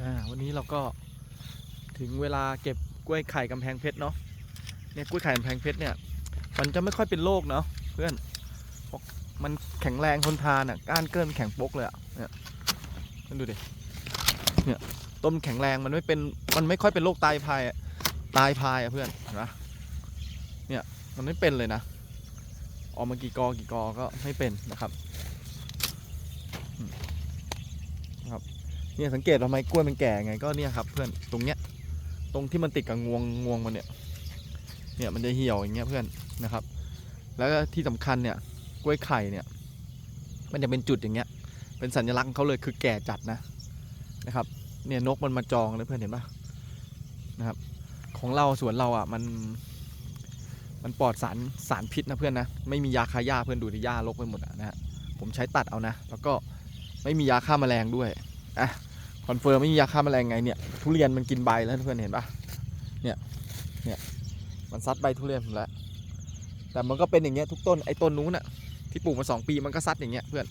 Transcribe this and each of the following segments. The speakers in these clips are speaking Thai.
อ่าวันนี้เราก็ถึงเวลาเก็บกล้วยไข่กำแพงเพชรเนาะเนี่ยกล้วยไข่กำแพงเพชรเนี่ย มันจะไม่ค่อยเป็นโรคเนาะเพื่อนเพราะมันแข็งแรงทนทานอะก้านเกินแข็งป๊กเลยอะเนี่ยมันดูดิเนี่ยต้นแข็งแรงมันไม่เป็นมันไม่ค่อยเป็นโรคตายพายตายพายอะเพื่อนเห็นปะเนี่ยมันไม่เป็นเลยนะออกมากี่กอกี่กอก็ไม่เป็นนะครับ เนี่ยสังเกตทำไมกล้วยมันแก่ไงก็เนี่ยครับเพื่อนตรงเนี้ยตรงที่มันติดกับงวงงวงมันเนี่ยเนี่ยมันจะเหี่ยวอย่างเงี้ยเพื่อนนะครับ แล้วก็ที่สำคัญเนี่ยกล้วยไข่เนี่ย มันจะเป็นจุดอย่างเงี้ย เป็นสัญลักษณ์เขาเลยคือแก่จัดนะนะครับ เนี่ยนกมันมาจองเลยเพื่อนเห็นปะนะครับ ของเราสวนเราอะมัน มันปลอดสารสารพิษนะเพื่อนนะไม่มียาฆ่าหญ้าเพื่อนดูที่หญ้ารกไปหมดอะนะฮะผมใช้ตัดเอานะ แล้วก็ไม่มียาฆ่าแมลงด้วยอะ คอนเฟิร์มไม่มียาฆ่าแมลงไงเนี่ยทุเรียนมันกินใบแล้วเพื่อนเห็นปะเนี่ยเนี่ยมันซัดใบทุเรียนผมแล้วแต่มันก็เป็นอย่างเงี้ยทุกต้นไอ้ต้นนู้นอะที่ปลูกมาสองปีมันก็ซัดอย่างเงี้ยเพื่อน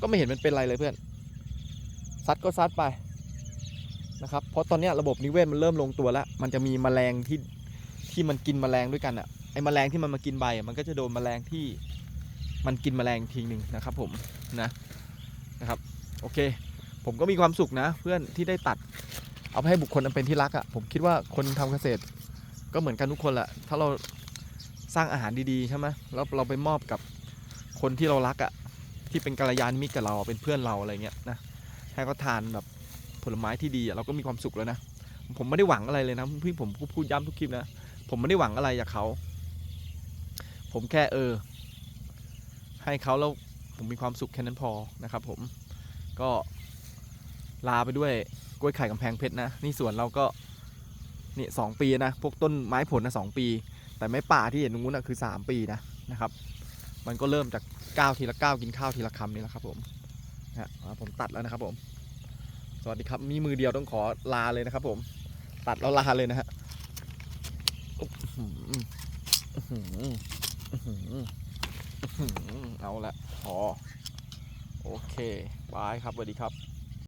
ก็ไม่เห็นมันเป็นไรเลยเพื่อนซัดก็ซัดไปนะครับเพราะตอนเนี้ยระบบนิเวศมันเริ่มลงตัวแล้ว มันจะมีแมลงที่ที่มันกินแมลงด้วยกันอะไอ้แมลงที่มันมากินใบมันก็จะโดนแมลงที่มันกินแมลงทีหนึ่งนะครับผมนะนะครับโอเค ผมก็มีความสุขนะ เพื่อนที่ได้ตัด เอาไปให้บุคคลอันเป็นที่รักอะ่ะผมคิดว่าคนทำเกษตร ก็เหมือนกันทุกคนแหละถ้าเราสร้างอาหารดีๆใช่ไหมแล้วเราไปมอบกับคนที่เรารักอะ่ะที่เป็นกัลยาณมิตรกับเราเป็นเพื่อนเราอะไรเงี้ยนะให้เขาทานแบบผลไม้ที่ดีเราก็มีความสุขแล้วนะ ผมไม่ได้หวังอะไรเลยนะพี่ผมพูดย้ำทุกคลิปนะ ผมไม่ได้หวังอะไรจากเขา ผมแค่เออ ให้เขาแล้วผมมีความสุขแค่นั้นพอนะครับ ผมก็ ลาไปด้วยกล้วยไข่กำแพงเพชรนะ นี่สวนเราก็นี่สองปีนะ พวกต้นไม้ผลนะสองปี แต่ไม้ป่าที่เห็นตรงนู้นนะคือสามปีนะนะครับ มันก็เริ่มจากก้าวทีละก้าวกินข้าวทีละคำนี่แหละครับผมนะผมตัดแล้วนะครับผม สวัสดีครับมีมือเดียวต้องขอลาเลยนะครับผม ตัดแล้วลาเลยนะฮะเอาละพอโอเคบายครับสวัสดีครับ